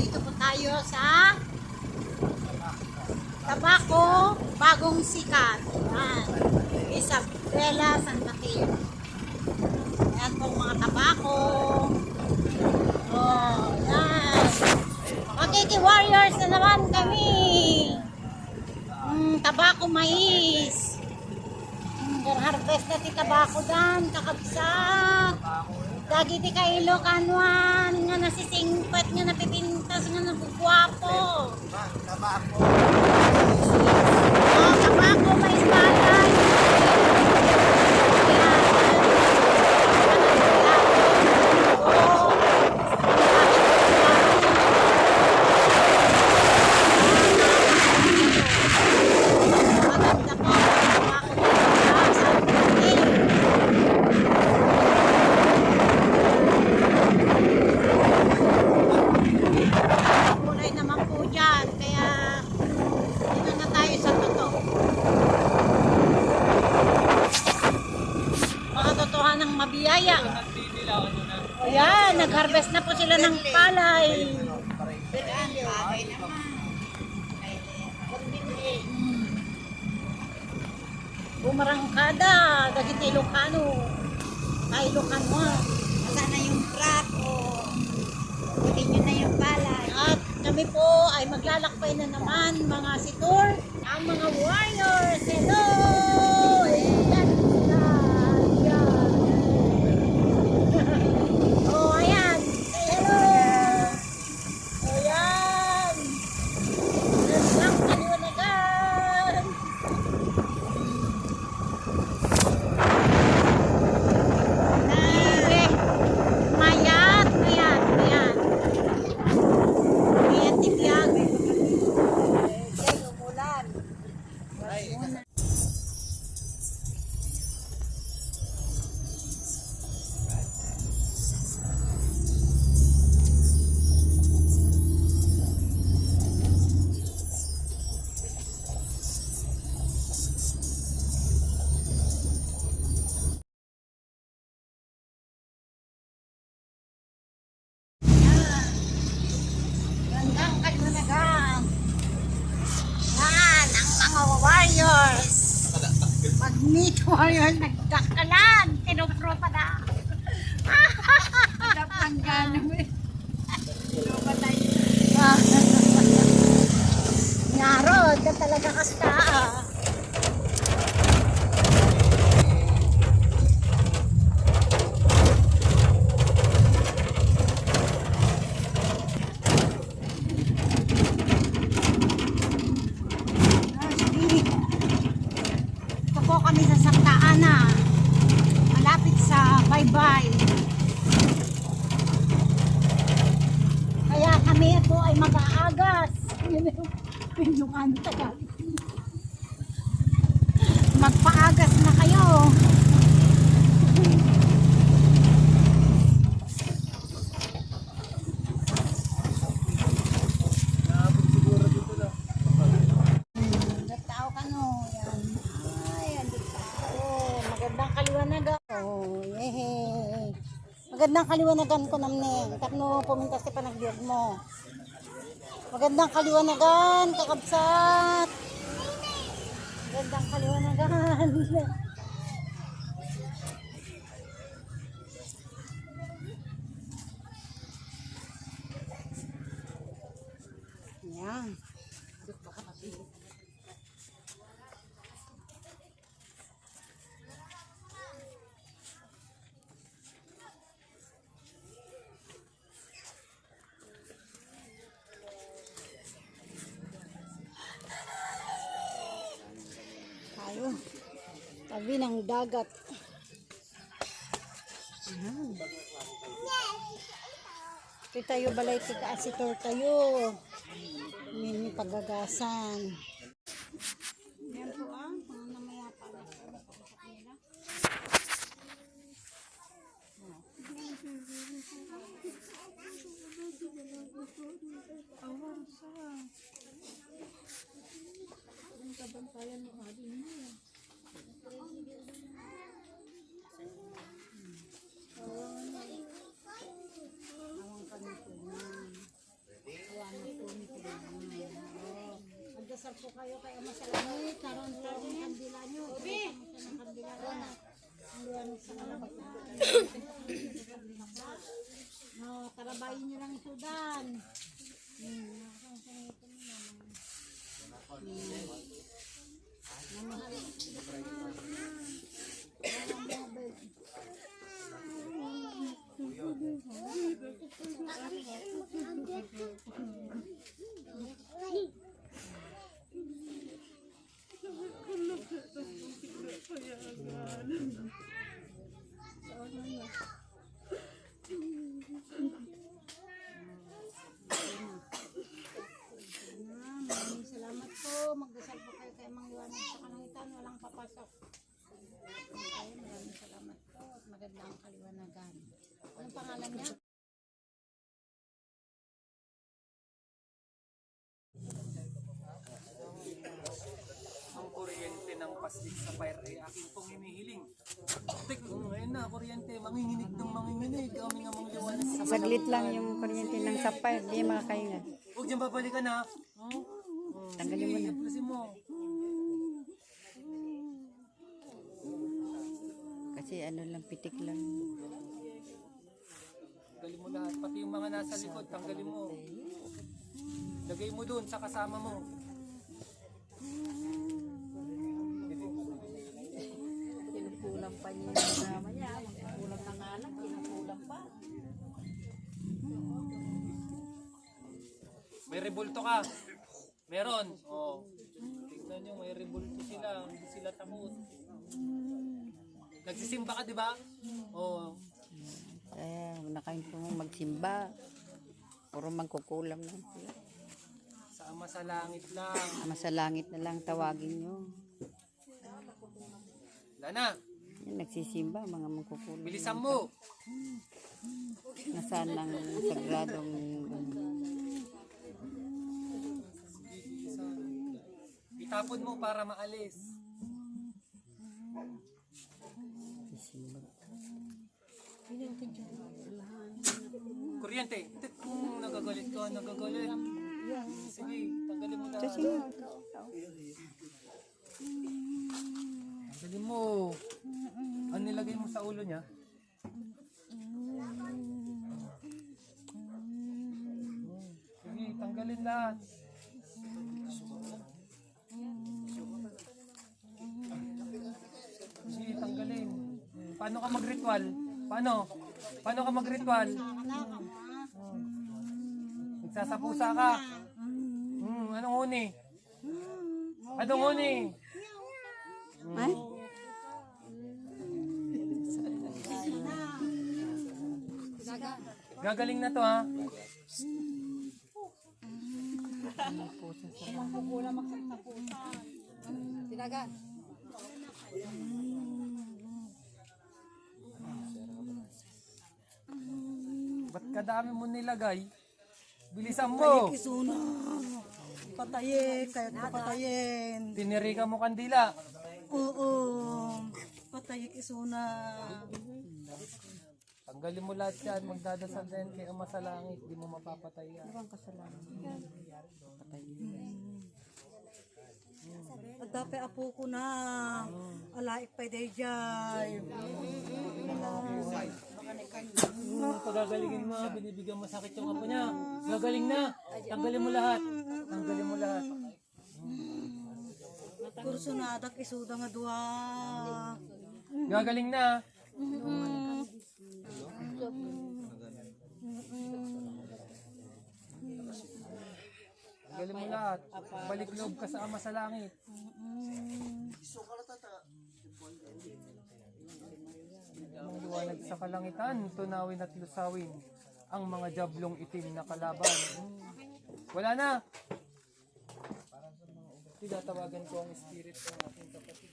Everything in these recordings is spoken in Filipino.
Dito po tayo sa Tabaco, bagong sikat. Yan. Isabela San Mateo. Yan po mga tabako. Oh, yan. Makiki Warriors na naman kami. Mm, tabako mais. Mm, harvest na ti tabako dan, kakabsat. Dagi ti kailo kanwan, nga nasisingpet, nga napipintas, nga nabugwapo. Oh, tabako mais balay. Maganda po ang tabako dito sa San Mateo. kulay naman po dyan. Kaya, dito na tayo sa totoo. Mga totohanang mabiyaya. O yan, nag-harvest na po sila ng palay. Bumarangkada, dagit Ilocano. Ay, Ilocano. Sana yung truck o kunin nyo na yung palay. At kami po ay maglalakbay na naman mga sitor, ang mga warriors. Hello! Mag-meet warriors, nagdakalan. Tinupro pa na. Napanggan mo eh. Lumatay. Narod, ka talaga kasta. ah. Ah, sige. Ito po kami sa Santa Ana. Malapit sa Baybay. Kaya kami po ay mag-aagas. Yun yung- yun yung ano Tagalog. Magpaagas na kayo. Hmm, tao ka no. Yan. Ay, andito tao. Magandang kaliwanagan. Oh, yehey. Magandang kaliwanagan ko namne. Tapno pumintas sa panagbiag mo. Magandang kaliwanagan, kakabsat. Magandang kaliwanagan. Tabi ng dagat. Ayan. Ito tayo balay tika asitor tayo. Mini pagagasan. Yan po ah. Mga namaya kanila. Awan sa. Ang kabantayan mo nga po kayo kay Ama Salamit. Naroon po ang kandila nyo. Ubi! ng kandila na. Ang luwan sa kalamitan. No, karabayin nyo lang sudan. Hmm, nakasang sa ito mo naman. Namahal. Ah, Maraming salamat po. Magdasal po kayo kay Mang Liwanag sa kalangitan. Papasok. Okay, maraming salamat po. At maganda ang kaliwanagan. Anong pangalan niya? ang kuryente ng paslig sa fire ay aking pong hinihiling. Tek, ngayon na, kuryente, manginginig ng manginginig, kami nga mga liwanag sa Saglit lang yung kuryente ng sapay, di makakahinga. Huwag dyan babalikan ha. Oh, Tanggalin mo na. Sige, mo. Kasi ano lang, pitik lang. Tanggalin mo lahat, pati yung mga nasa likod, tanggalin mo. Lagay mo dun sa kasama mo. Kinukulang pa niya yung kasama niya. Magkukulang ng anak, kinukulang pa. May rebulto ka. Meron. Oh. Tingnan nyo, may rebulto sila. Hindi sila takot. Nagsisimba ka, di ba? Oh. Kaya na kayong po magsimba. Puro magkukulam lang sila. Sa ama sa langit lang. Ama sa langit na lang tawagin nyo. Wala na. Yan, nagsisimba, mga magkukulam. Bilisan mo. Nasaan ang sagradong Itapon mo para maalis. Kuryente. Kung nagagalit ka, nagagalit. Sige, tanggalin mo lahat. Sige. Tanggalin mo. Ano nilagay mo sa ulo niya? Sige, tanggalin lahat. Sige, tanggalin. Paano ka mag-ritual? Paano? Paano ka mag-ritual? Nagsasapusa ka. Hmm, anong uni? Anong uni? Ay? Gagaling na to ha. Ba't kadami mo nilagay? Bilisan mo! Patayin, kahit papatayin. Tinirika mo kandila. Oo. Patayin isuna. Tanggalin mo lahat yan. Magdadasal din kay Ama sa Langit. Di mo mapapatay yan. Pagdape apo ko na. Alaik pa day jay. Hmm, pagagalingin mo, binibigyan mo sakit yung apo niya. Gagaling na. Tanggalin mo lahat. Tanggalin mo lahat. Kurso na adak isuda nga dua. Gagaling na. Tanggalin mo lahat. Balik loob ka sa Ama sa Langit. Ang liwanag sa kalangitan, tunawin at lusawin ang mga jablong itim na kalaban. Wala na! Tinatawagan ko ang spirit ng aking kapatid.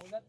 Mulat.